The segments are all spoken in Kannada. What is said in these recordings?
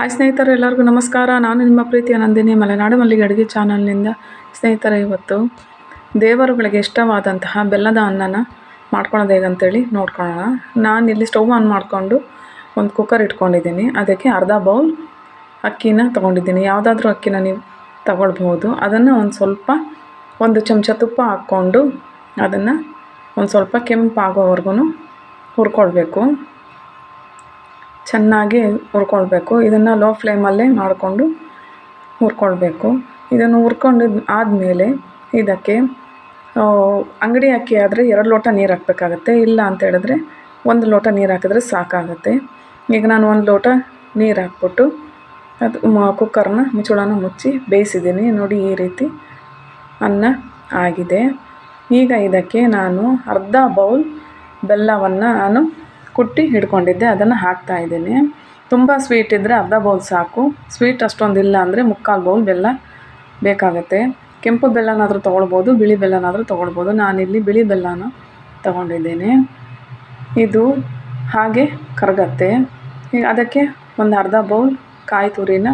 ಹಾಯ್ ಸ್ನೇಹಿತರೆ, ಎಲ್ಲರಿಗೂ ನಮಸ್ಕಾರ. ನಾನು ನಿಮ್ಮ ಪ್ರೀತಿಯ ನಂದಿನಿ ಮಲೆನಾಡು ಮಲ್ಲಿಗೆ ಅಡುಗೆ ಚಾನಲ್ನಿಂದ ಸ್ನೇಹಿತರೆ ಇವತ್ತು ದೇವರುಗಳಿಗೆ ಇಷ್ಟವಾದಂತಹ ಬೆಲ್ಲದ ಅನ್ನನ ಮಾಡ್ಕೊಳೋದು ಹೇಗಂತೇಳಿ ನೋಡ್ಕೊಳ್ಳೋಣ. ನಾನು ಇಲ್ಲಿ ಸ್ಟವ್ ಆನ್ ಮಾಡಿಕೊಂಡು ಒಂದು ಕುಕ್ಕರ್ ಇಟ್ಕೊಂಡಿದ್ದೀನಿ. ಅದಕ್ಕೆ ಅರ್ಧ ಬೌಲ್ ಅಕ್ಕಿನ ತೊಗೊಂಡಿದ್ದೀನಿ. ಯಾವುದಾದ್ರೂ ಅಕ್ಕಿನ ನೀವು ತಗೊಳ್ಬಹುದು. ಅದನ್ನು ಒಂದು ಸ್ವಲ್ಪ ಒಂದು ಚಮಚ ತುಪ್ಪ ಹಾಕ್ಕೊಂಡು ಅದನ್ನು ಒಂದು ಸ್ವಲ್ಪ ಕೆಂಪಾಗೋವರೆಗೂ ಹುರ್ಕೊಳ್ಬೇಕು. ಚೆನ್ನಾಗಿ ಹುರ್ಕೊಳ್ಬೇಕು. ಇದನ್ನು ಲೋ ಫ್ಲೇಮಲ್ಲೇ ಮಾಡಿಕೊಂಡು ಹುರ್ಕೊಳ್ಬೇಕು. ಇದನ್ನು ಹುರ್ಕೊಂಡಿದ್ದು ಆದಮೇಲೆ ಇದಕ್ಕೆ ಅಂಗಡಿ ಅಕ್ಕಿ ಆದರೆ ಎರಡು ಲೋಟ ನೀರು ಹಾಕಬೇಕಾಗತ್ತೆ. ಇಲ್ಲ ಅಂತ ಹೇಳಿದ್ರೆ ಒಂದು ಲೋಟ ನೀರು ಹಾಕಿದ್ರೆ ಸಾಕಾಗುತ್ತೆ. ಈಗ ನಾನು ಒಂದು ಲೋಟ ನೀರು ಹಾಕ್ಬಿಟ್ಟು ಅದು ಕುಕ್ಕರ್ನ ಮುಚ್ಚಳನ ಮುಚ್ಚಿ ಬೇಯಿಸಿದ್ದೀನಿ. ನೋಡಿ ಈ ರೀತಿ ಅನ್ನ ಆಗಿದೆ. ಈಗ ಇದಕ್ಕೆ ನಾನು ಅರ್ಧ ಬೌಲ್ ಬೆಲ್ಲವನ್ನು ನಾನು ಕುಟ್ಟಿ ಹಿಡ್ಕೊಂಡಿದ್ದೆ, ಅದನ್ನು ಹಾಕ್ತಾಯಿದ್ದೀನಿ ತುಂಬ ಸ್ವೀಟ್ ಇದ್ದರೆ ಅರ್ಧ ಬೌಲ್ ಸಾಕು. ಸ್ವೀಟ್ ಅಷ್ಟೊಂದು ಇಲ್ಲ ಅಂದರೆ ಮುಕ್ಕಾಲು ಬೌಲ್ ಬೆಲ್ಲ ಬೇಕಾಗುತ್ತೆ. ಕೆಂಪು ಬೆಲ್ಲನಾದರೂ ತೊಗೊಳ್ಬೋದು, ಬಿಳಿ ಬೆಲ್ಲನಾದರೂ ತೊಗೊಳ್ಬೋದು. ನಾನಿಲ್ಲಿ ಬಿಳಿ ಬೆಲ್ಲನ ತೊಗೊಂಡಿದ್ದೀನಿ. ಇದು ಹಾಗೆ ಕರಗತ್ತೆ. ಅದಕ್ಕೆ ಒಂದು ಅರ್ಧ ಬೌಲ್ ಕಾಯಿ ತುರಿನ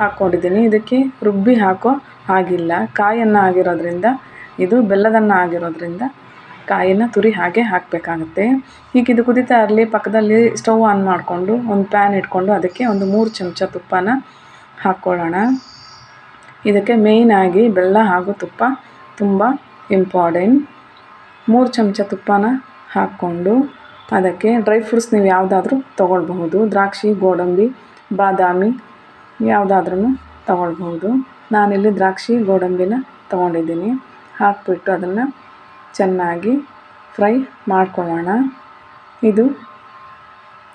ಹಾಕ್ಕೊಂಡಿದ್ದೀನಿ ಇದಕ್ಕೆ ರುಬ್ಬಿ ಹಾಕೋ ಹಾಗಿಲ್ಲ. ಕಾಯನ್ನು ಆಗಿರೋದ್ರಿಂದ, ಇದು ಬೆಲ್ಲದನ್ನ ಆಗಿರೋದ್ರಿಂದ ಕಾಯಿನ ತುರಿ ಹಾಗೆ ಹಾಕಬೇಕಾಗುತ್ತೆ. ಈಗ ಇದು ಕುದಿತಾ ಇರಲಿ ಪಕ್ಕದಲ್ಲಿ ಸ್ಟವ್ ಆನ್ ಮಾಡಿಕೊಂಡು ಒಂದು ಪ್ಯಾನ್ ಇಟ್ಕೊಂಡು ಅದಕ್ಕೆ ಒಂದು ಮೂರು ಚಮಚ ತುಪ್ಪನ ಹಾಕ್ಕೊಳ್ಳೋಣ. ಇದಕ್ಕೆ ಮೇಯ್ನಾಗಿ ಬೆಲ್ಲ ಹಾಗೂ ತುಪ್ಪ ತುಂಬ ಇಂಪಾರ್ಟೆಂಟ್ ಮೂರು ಚಮಚ ತುಪ್ಪನ ಹಾಕ್ಕೊಂಡು ಅದಕ್ಕೆ ಡ್ರೈ ಫ್ರೂಟ್ಸ್ ನೀವು ಯಾವುದಾದ್ರೂ ತೊಗೊಳ್ಬಹುದು. ದ್ರಾಕ್ಷಿ, ಗೋಡಂಬಿ, ಬಾದಾಮಿ ಯಾವುದಾದ್ರೂ ತೊಗೊಳ್ಬಹುದು. ನಾನಿಲ್ಲಿ ದ್ರಾಕ್ಷಿ, ಗೋಡಂಬಿನ ತೊಗೊಂಡಿದ್ದೀನಿ. ಹಾಕಿಬಿಟ್ಟು ಅದನ್ನು ಚೆನ್ನಾಗಿ ಫ್ರೈ ಮಾಡ್ಕೊಳ್ಳೋಣ. ಇದು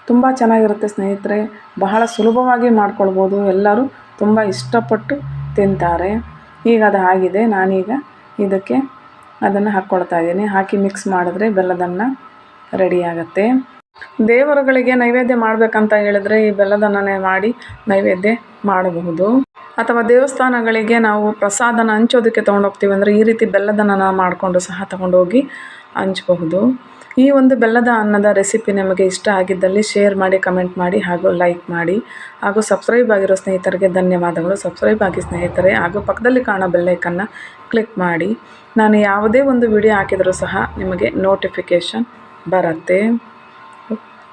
ತುಂಬ ಚೆನ್ನಾಗಿರುತ್ತೆ ಸ್ನೇಹಿತರೆ. ಬಹಳ ಸುಲಭವಾಗಿ ಮಾಡ್ಕೊಳ್ಬೋದು. ಎಲ್ಲರೂ ತುಂಬ ಇಷ್ಟಪಟ್ಟು ತಿಂತಾರೆ. ಈಗ ಅದು ಆಗಿದೆ. ನಾನೀಗ ಇದಕ್ಕೆ ಅದನ್ನು ಹಾಕ್ಕೊಳ್ತಾ ಇದ್ದೀನಿ. ಹಾಕಿ ಮಿಕ್ಸ್ ಮಾಡಿದ್ರೆ ಬೆಲ್ಲದನ್ನ ರೆಡಿ ಆಗುತ್ತೆ. ದೇವರುಗಳಿಗೆ ನೈವೇದ್ಯ ಮಾಡಬೇಕಂತ ಹೇಳಿದ್ರೆ ಈ ಬೆಲ್ಲದನ್ನೇ ಮಾಡಿ ನೈವೇದ್ಯ ಮಾಡಬಹುದು. ಅಥವಾ ದೇವಸ್ಥಾನಗಳಿಗೆ ನಾವು ಪ್ರಸಾದನ ಹಂಚೋದಕ್ಕೆ ತೊಗೊಂಡೋಗ್ತೀವಿ ಅಂದರೆ ಈ ರೀತಿ ಬೆಲ್ಲದನ್ನ ಮಾಡಿಕೊಂಡು ಸಹ ತೊಗೊಂಡೋಗಿ ಹಂಚಬಹುದು. ಈ ಒಂದು ಬೆಲ್ಲದ ಅನ್ನದ ರೆಸಿಪಿ ನಿಮಗೆ ಇಷ್ಟ ಆಗಿದ್ದಲ್ಲಿ ಶೇರ್ ಮಾಡಿ, ಕಮೆಂಟ್ ಮಾಡಿ ಹಾಗೂ ಲೈಕ್ ಮಾಡಿ ಹಾಗೂ ಸಬ್ಸ್ಕ್ರೈಬ್ ಆಗಿರೋ ಸ್ನೇಹಿತರಿಗೆ ಧನ್ಯವಾದಗಳು. ಸಬ್ಸ್ಕ್ರೈಬ್ ಆಗಿ ಸ್ನೇಹಿತರೆ, ಹಾಗೂ ಪಕ್ಕದಲ್ಲಿ ಕಾಣೋ ಬೆಲ್ಲೈಕನ್ನು ಕ್ಲಿಕ್ ಮಾಡಿ. ನಾನು ಯಾವುದೇ ಒಂದು ವಿಡಿಯೋ ಹಾಕಿದರೂ ಸಹ ನಿಮಗೆ ನೋಟಿಫಿಕೇಷನ್ ಬರುತ್ತೆ.